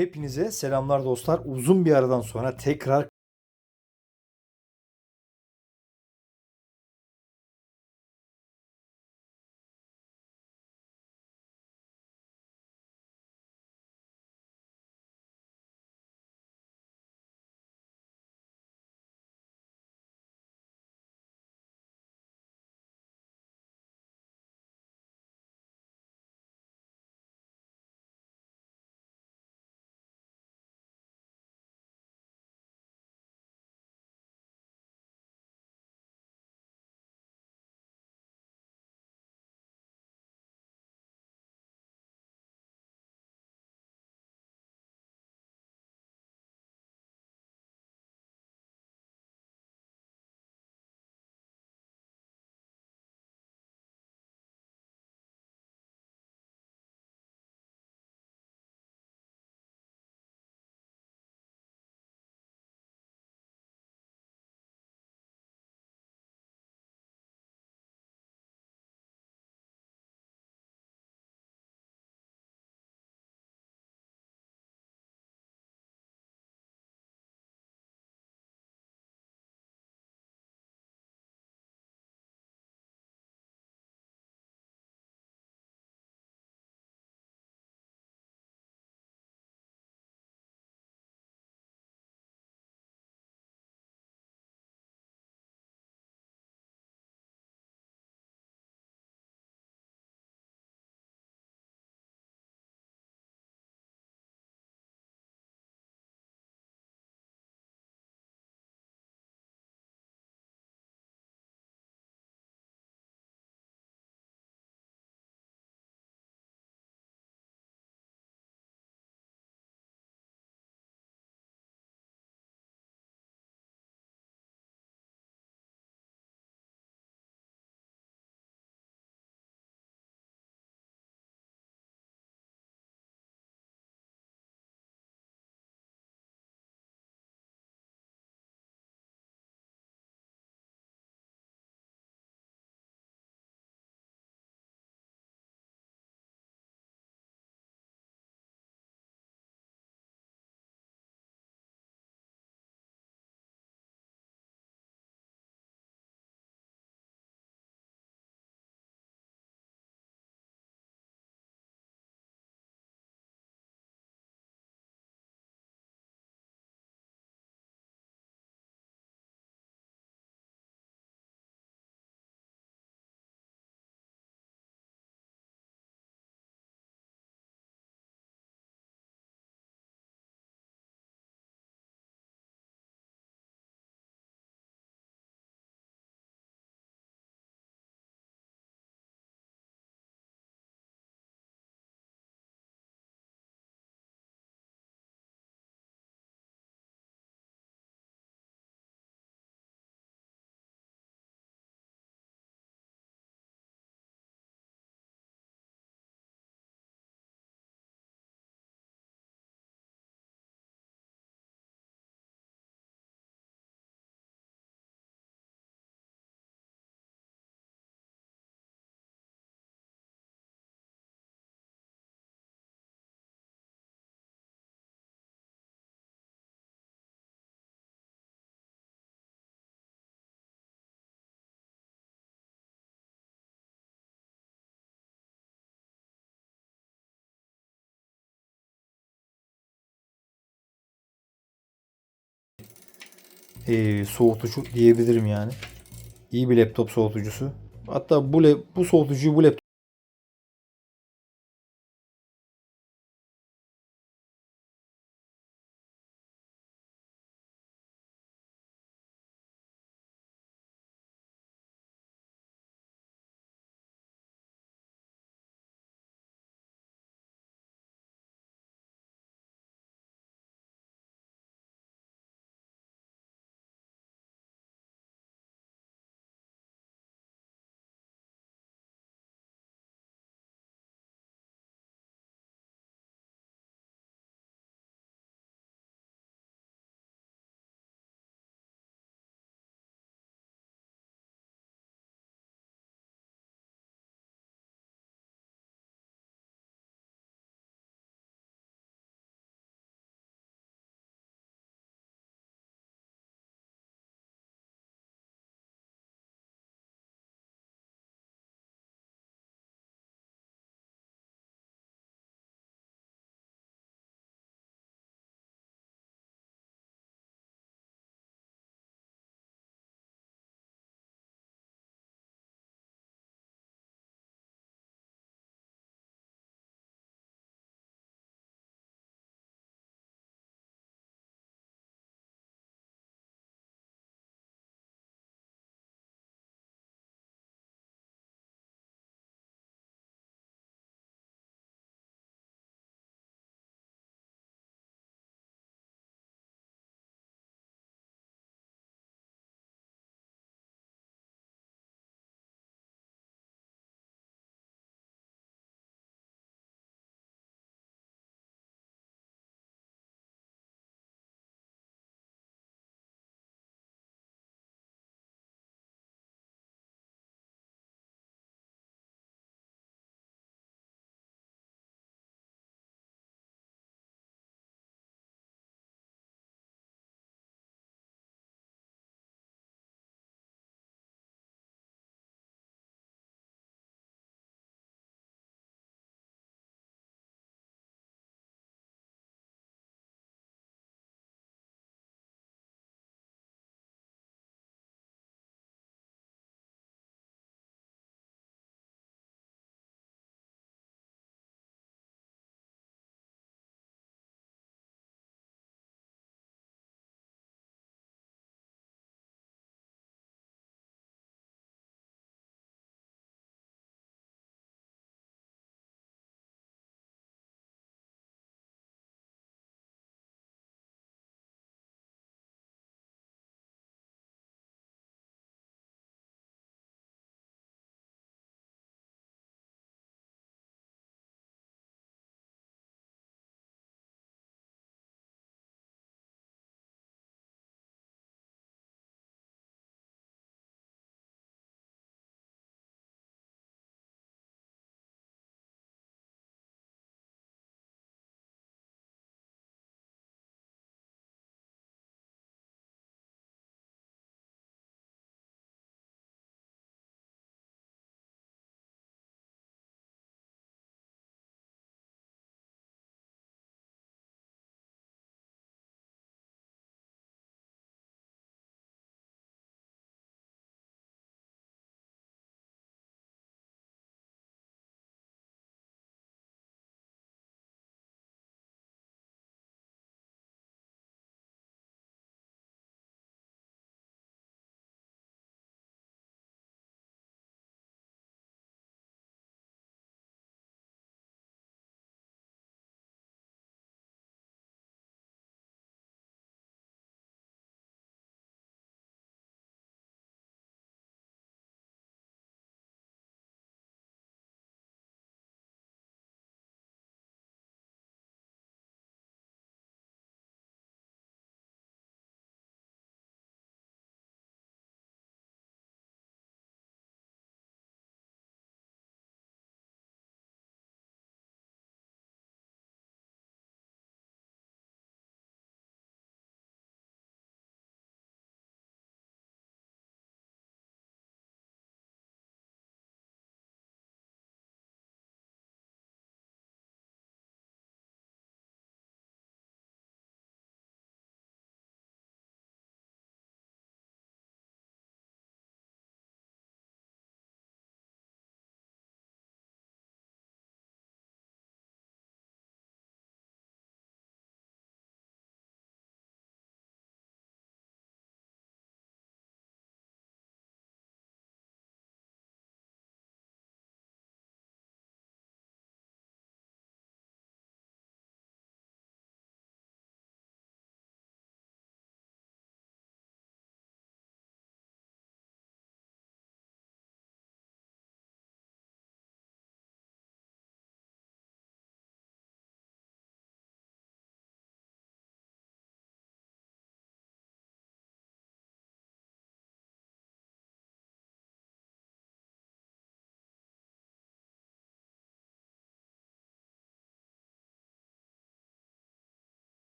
Hepinize selamlar dostlar. Uzun bir aradan sonra tekrar eee, soğutucu diyebilirim yani. İyi bir laptop soğutucusu. Hatta bu bu soğutucuyu bu laptop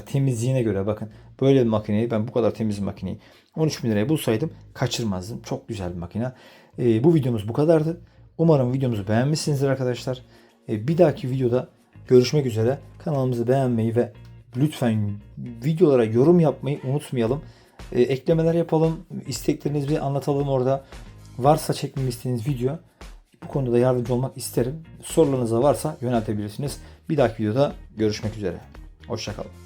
Temizliğine göre bakın. Böyle bir makineyi ben bu kadar temiz bir makineyi 13 bin liraya bulsaydım kaçırmazdım. Çok güzel bir makine. Ee, bu videomuz bu kadardı. Umarım videomuzu beğenmişsinizdir arkadaşlar. Ee, bir dahaki videoda görüşmek üzere. Kanalımızı beğenmeyi ve lütfen videolara yorum yapmayı unutmayalım. Ee, eklemeler yapalım. İsteklerinizi anlatalım orada. Varsa çekmemi istediğiniz video bu konuda yardımcı olmak isterim. Sorularınız da varsa yöneltebilirsiniz. Bir dahaki videoda görüşmek üzere. Hoşçakalın.